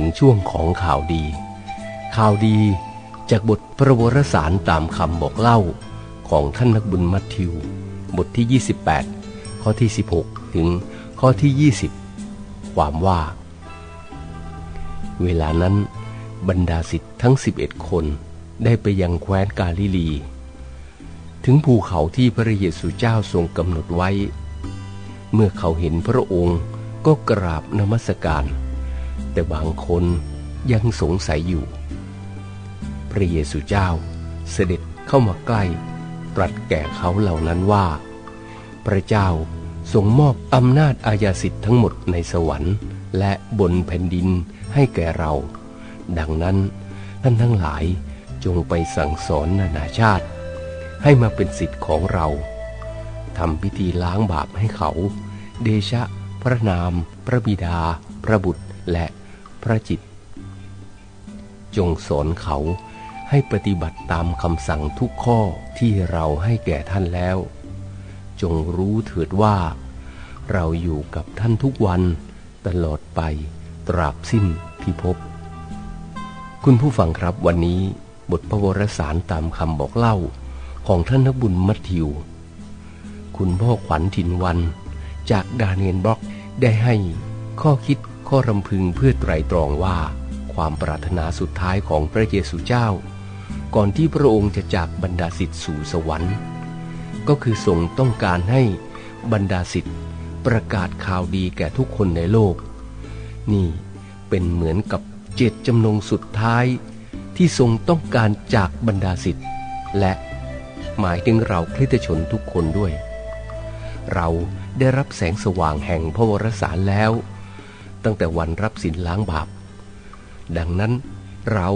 ถึงช่วงของข่าวดี ข่าวดีจากบทประวรสารตามคำบอกเล่าของท่านนักบุญมัทธิว บทที่ 28 ข้อที่ 16 ถึงข้อที่ 20 ความว่า เวลานั้นบรรดาสิทธิ์ทั้ง 11 คนได้ไปยังแคว้นกาลิลี ถึงภูเขาที่พระเยซูเจ้าทรงกำหนดไว้ เมื่อเขาเห็นพระองค์ก็กราบนมัสการ แต่บางคนยังสงสัยอยู่ พระเยซูเจ้าเสด็จเข้ามาใกล้ ตรัสแก่เขาเหล่านั้นว่า พระเจ้าทรงมอบอำนาจอาญาสิทธิ์ทั้งหมดในสวรรค์ และบนแผ่นดินให้แก่เรา ดังนั้นท่านทั้งหลายจงไปสั่งสอนนานาชาติ ให้มาเป็นสิทธิ์ของเราทำพิธีล้างบาปให้เขา เดชะ พระนาม พระบิดา พระบุตร และ พระจิต จงสอนเขาให้ปฏิบัติตามคำสั่งทุกข้อที่เราให้แก่ท่านแล้ว จงรู้เถิดว่า เราอยู่กับท่านทุกวันตลอดไปตราบสิ้นพิภพคุณผู้ฟังครับวันนี้บทพระวรสารตามคำบอกเล่าของท่านนักบุญมัทธิว คุณพ่อขวัญถินวัน จากดาเนียนบล็อกได้ให้ข้อคิด ข้อรำพึงเพื่อไตรตรองว่า ความปรารถนาสุดท้ายของพระเยซูเจ้า ก่อนที่พระองค์จะจากบรรดาสิทธิ์สู่สวรรค์ ก็คือทรงต้องการให้บรรดาสิทธิ์ประกาศข่าวดีแก่ทุกคนในโลก นี่เป็นเหมือนกับเจตจำนงสุดท้าย ที่ทรงต้องการจากบรรดาสิทธิ์และหมายถึงเราคริสตชนทุกคนด้วย เราได้รับแสงสว่างแห่งพระวรสารแล้ว ตั้งแต่วันรับสินล้างบาป ดังนั้นเรา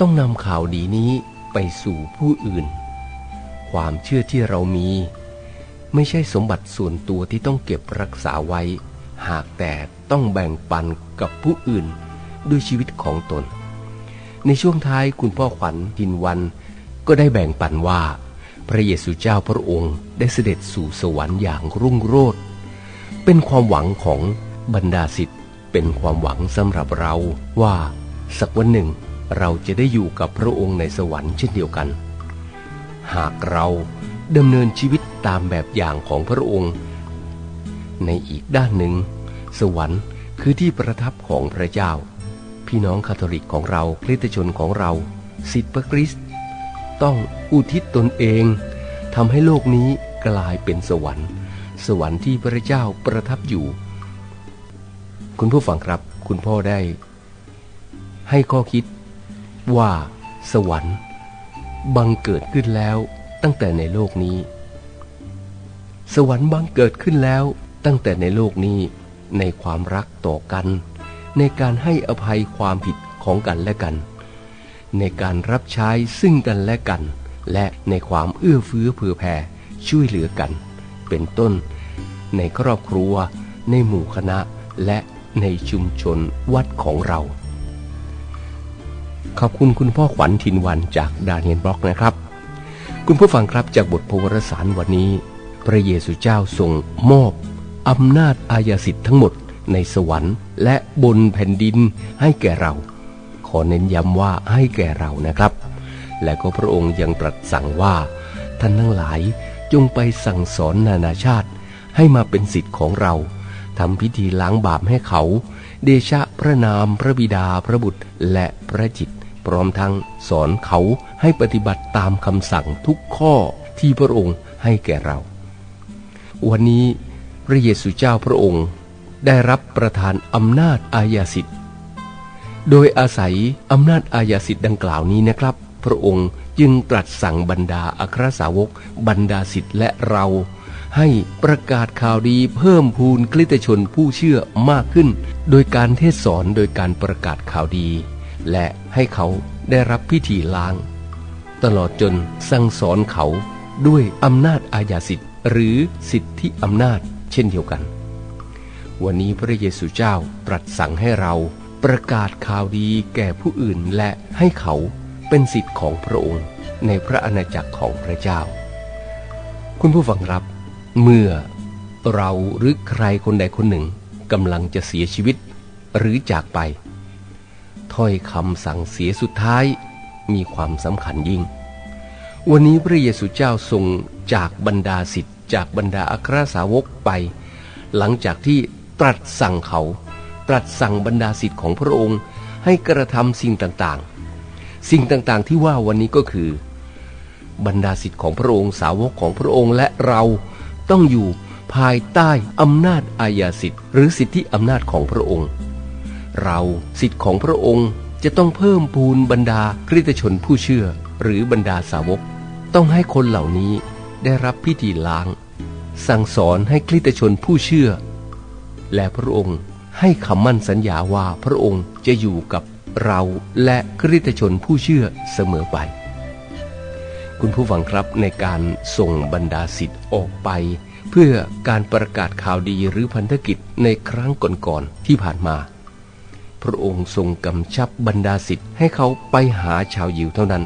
ต้องนำข่าวดีนี้ไปสู่ผู้อื่น ความเชื่อที่เรามี ไม่ใช่สมบัติส่วนตัวที่ต้องเก็บรักษาไว้ หากแต่ต้องแบ่งปันกับผู้อื่นด้วยชีวิตของตน ในช่วงท้ายคุณพ่อขวัญทินวัน ก็ได้แบ่งปันว่า พระเยซูเจ้าพระองค์ได้เสด็จสู่สวรรค์อย่างรุ่งโรจน์เป็นความหวังของบรรดาสิทธิ เป็นความหวังสำหรับเราว่าสักวันหนึ่งเราจะได้อยู่กับพระองค์ในสวรรค์เช่นเดียวกัน หากเราดำเนินชีวิตตามแบบอย่างของพระองค์ ในอีกด้านหนึ่ง สวรรค์คือที่ประทับของพระเจ้า พี่น้องคาทอลิกของเราคริสตชนของเราสิทธิพระคริสต์ต้องอุทิศตนเองทำให้โลกนี้กลายเป็นสวรรค์ สวรรค์ที่พระเจ้าประทับอยู่ คุณผู้ฟังครับ คุณพ่อได้ ให้ข้อคิดว่าสวรรค์ บังเกิดขึ้นแล้วตั้งแต่ในโลกนี้ สวรรค์บังเกิดขึ้นแล้วตั้งแต่ในโลกนี้ในความรักต่อกัน ในการให้อภัยความผิดของกันและกัน ในการรับใช้ซึ่งกันและกัน และในความเอื้อเฟื้อเผื่อแผ่ช่วยเหลือกัน เป็นต้น ในครอบครัว ในหมู่คณะและ ในชุมชนวัดของเรา ขอบคุณคุณพ่อขวัญทินวันจากดาเนียนบล็อกนะครับ คุณผู้ฟังครับจากบทพวรสารวันนี้ พระเยซูเจ้าทรงมอบอำนาจอาญาสิทธิ์ทั้งหมดในสวรรค์ และบนแผ่นดินให้แก่เรา ขอเน้นย้ำว่าให้แก่เรานะครับ และก็พระองค์ยังตรัสสั่งว่าท่านทั้งหลายจงไปสั่งสอนนานาชาติให้มาเป็นสิทธิ์ของเรา ทำพิธีล้างบาปให้เขา เดชะพระนามพระบิดาพระบุตรและพระจิต พร้อมทั้งสอนเขาให้ปฏิบัติตามคำสั่งทุกข้อที่พระองค์ให้แก่เรา วันนี้พระเยซูเจ้าพระองค์ได้รับประทานอำนาจอาญาสิทธิ์ โดยอาศัยอำนาจอาญาสิทธิ์ดังกล่าวนี้นะครับ พระองค์จึงตรัสสั่งบรรดาอัครสาวกบรรดาสิทธิ์และเรา ให้ประกาศข่าวดีเพิ่มพูนคลิตชนผู้เชื่อมากขึ้น โดยการเทศสอนโดยการประกาศข่าวดี และให้เขาได้รับพิธีล้าง ตลอดจนสั่งสอนเขาด้วยอำนาจอาญาสิทธิ์ หรือสิทธิอำนาจเช่นเดียวกัน วันนี้พระเยซูเจ้าตรัสสั่งให้เราประกาศข่าวดีแก่ผู้อื่นและให้เขาเป็นสิทธิ์ของพระองค์ในพระอาณาจักรของพระเจ้า คุณผู้ฟังครับ เมื่อเราหรือใครคนใดคนหนึ่งกำลังจะเสียชีวิตหรือจากไป ถ้อยคำสั่งเสียสุดท้ายมีความสำคัญยิ่ง วันนี้พระเยซูเจ้าทรงจากบรรดาสิทธิ์จากบรรดาอัครสาวกไป หลังจากที่ตรัสสั่งเขา ตรัสสั่งบรรดาสิทธิ์ของพระองค์ให้กระทำสิ่งต่างๆ สิ่งต่างๆที่ว่าวันนี้ก็คือ บรรดาสิทธิ์ของพระองค์สาวกของพระองค์และเรา ต้องอยู่ภายใต้อำนาจอาญาสิทธิ์ หรือสิทธิอำนาจของพระองค์ เราสิทธิของพระองค์จะต้องเพิ่มพูนบรรดาคริสตชนผู้เชื่อ หรือบรรดาสาวก ต้องให้คนเหล่านี้ได้รับพิธีล้าง สั่งสอนให้คริสตชนผู้เชื่อ และพระองค์ให้คำมั่นสัญญาว่าพระองค์จะอยู่กับเราและคริสตชนผู้เชื่อเสมอไป คุณผู้ฟังครับในการส่งบรรดาสิทธิ์ออกไป เพื่อการประกาศข่าวดีหรือพันธกิจในครั้งก่อนๆที่ผ่านมา พระองค์ทรงกำชับบรรดาสิทธิ์ให้เขาไปหาชาวยิวเท่านั้น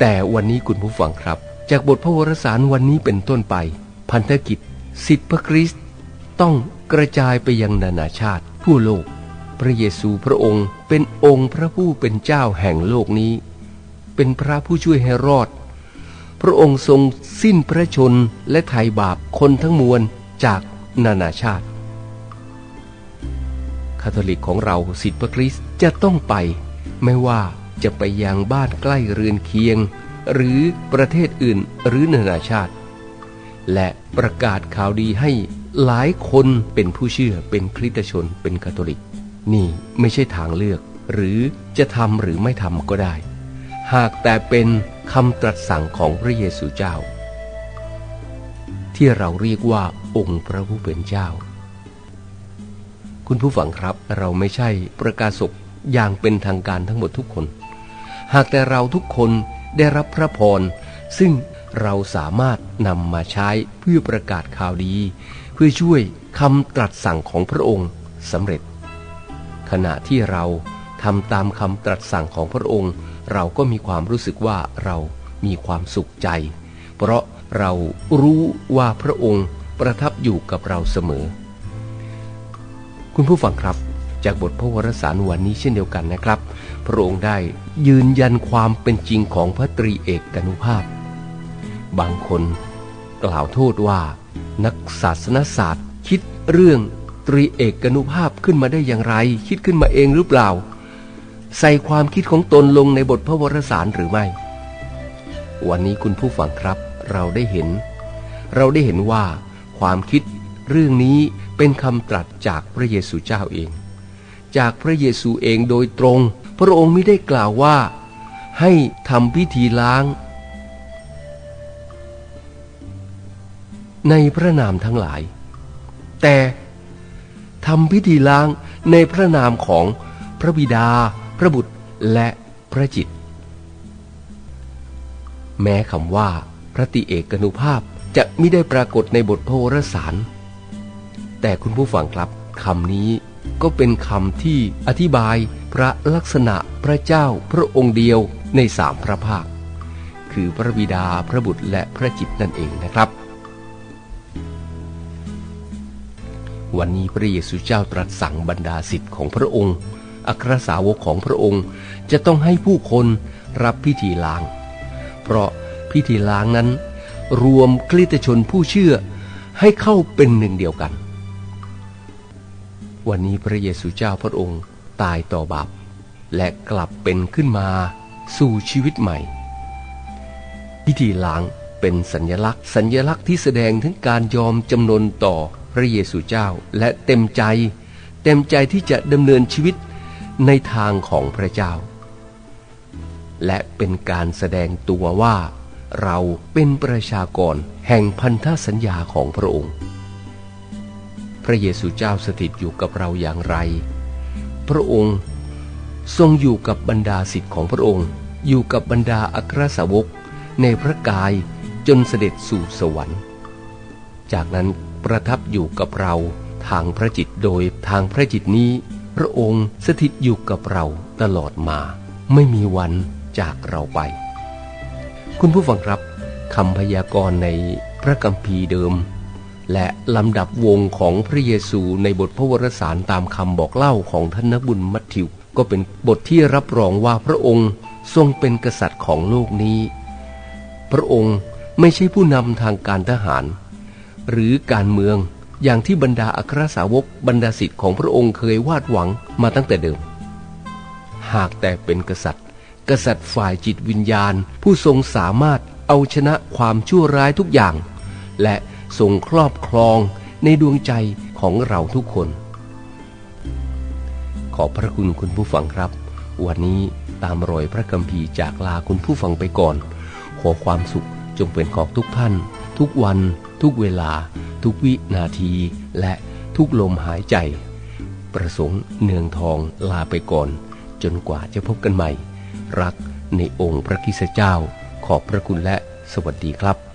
แต่วันนี้คุณผู้ฟังครับ จากบทพระวรสารวันนี้เป็นต้นไป พันธกิจ สิทธิพระคริสต์ต้องกระจายไปยังนานาชาติทั่วโลก พระเยซูพระองค์เป็นองค์พระผู้เป็นเจ้าแห่งโลกนี้ เป็นพระผู้ช่วยให้รอด พระองค์ทรงสิ้นพระชนและไถ่บาปคนทั้งมวลจากนานาชาติ คาทอลิกของเราสิทธิพระคริสต์จะต้องไป ไม่ว่าจะไปยังบ้านใกล้เรือนเคียง หรือประเทศอื่นหรือนานาชาติ และประกาศข่าวดีให้หลายคนเป็นผู้เชื่อเป็นคริสตชนเป็นคาทอลิก นี่ไม่ใช่ทางเลือก หรือจะทำหรือไม่ทำก็ได้ หากแต่เป็น คำตรัสสั่งของพระเยซูเจ้า ที่เราเรียกว่าองค์พระผู้เป็นเจ้า คุณผู้ฟังครับเราไม่ใช่ประกาศกอย่างเป็นทางการทั้งหมดทุกคน หากแต่เราทุกคนได้รับพระพร ซึ่งเราสามารถนำมาใช้เพื่อประกาศข่าวดี เพื่อช่วยคำตรัสสั่งของพระองค์สำเร็จ ขณะที่เราทำตามคำตรัสสั่งของพระองค์ เราก็มีความรู้สึกว่าเรามีความสุขใจ เพราะเรารู้ว่าพระองค์ประทับอยู่กับเราเสมอ คุณผู้ฟังครับ จากบทพระวรสารวันนี้เช่นเดียวกันนะครับ พระองค์ได้ยืนยันความเป็นจริงของพระตรีเอกานุภาพ บางคนกล่าวโทษว่า นักศาสนศาสตร์คิดเรื่องตรีเอกานุภาพขึ้นมาได้อย่างไร คิดขึ้นมาเองหรือเปล่า ใส่ความคิดของตนลงในบทพระวรสารหรือไม่ วันนี้คุณผู้ฟังครับ เราได้เห็น เราได้เห็นว่า ความคิดเรื่องนี้เป็นคำตรัสจากพระเยซูเจ้าเอง จากพระเยซูเองโดยตรง พระองค์ไม่ได้กล่าวว่า ให้ทำพิธีล้าง ในพระนามทั้งหลาย แต่ทำพิธีล้างในพระนามของพระบิดา พระบุตรและพระจิต แม้คำว่าพระติเอกนุภาพจะไม่ได้ปรากฏในบทพระวรสาร แต่คุณผู้ฟังครับคำนี้ก็เป็นคำที่อธิบายพระลักษณะพระเจ้าพระองค์เดียวในสามพระภาค คือพระบิดาพระบุตรและพระจิตนั่นเองนะครับ วันนี้พระเยซูเจ้าตรัสสั่งบรรดาสิทธิ์ของพระองค์ อัครสาวกของพระองค์จะต้องให้ผู้คนรับพิธีล้าง เพราะพิธีล้างนั้น รวมคริสตชนผู้เชื่อให้เข้าเป็นหนึ่งเดียวกัน วันนี้พระเยซูเจ้าพระองค์ตายต่อบาปและกลับเป็นขึ้นมาสู่ชีวิตใหม่ พิธีล้างเป็นสัญญลักษณ์ สัญญลักษณ์ที่แสดงถึงการยอมจำนนต่อพระเยซูเจ้าและเต็มใจ เต็มใจที่จะดำเนินชีวิต ในทางของพระเจ้า และเป็นการแสดงตัวว่า เราเป็นประชากรแห่งพันธสัญญาของพระองค์ พระเยซูเจ้าสถิตอยู่กับเราอย่างไร พระองค์ทรงอยู่กับบรรดาสิทธิ์ของพระองค์ อยู่กับบรรดาอัครสาวกในพระกายจนเสด็จสู่สวรรค์ จากนั้นประทับอยู่กับเราทางพระจิตโดยทางพระจิตนี้ พระองค์สถิตอยู่กับเราตลอดมา ไม่มีวันจากเราไป คุณผู้ฟังครับคำพยากรณ์ในพระกัมภีร์เดิม และลำดับวงของพระเยซูในบทพระวรสารตามคำบอกเล่าของท่านนบุญมัทธิว ก็เป็นบทที่รับรองว่าพระองค์ทรงเป็นกษัตริย์ของโลกนี้ พระองค์ไม่ใช่ผู้นำทางการทหาร หรือการเมือง อย่างที่บรรดาอัครสาวกบรรดาศิษย์ของพระองค์เคยวาดหวังมาตั้งแต่เดิม หากแต่เป็นกษัตริย์ กษัตริย์ฝ่ายจิตวิญญาณ ผู้ทรงสามารถเอาชนะความชั่วร้ายทุกอย่าง และทรงครอบครองในดวงใจของเราทุกคน ขอบพระคุณคุณผู้ฟังครับ วันนี้ตามรอยพระคัมภีร์จากลาคุณผู้ฟังไปก่อน ขอความสุขจงเป็นของทุกท่าน ทุกวัน ทุกเวลา ทุกวินาทีและทุกลมหายใจ ประสงค์เนืองทองลาไปก่อน จนกว่าจะพบกันใหม่ รักในองค์พระคิสเจ้า ขอบพระคุณและสวัสดีครับ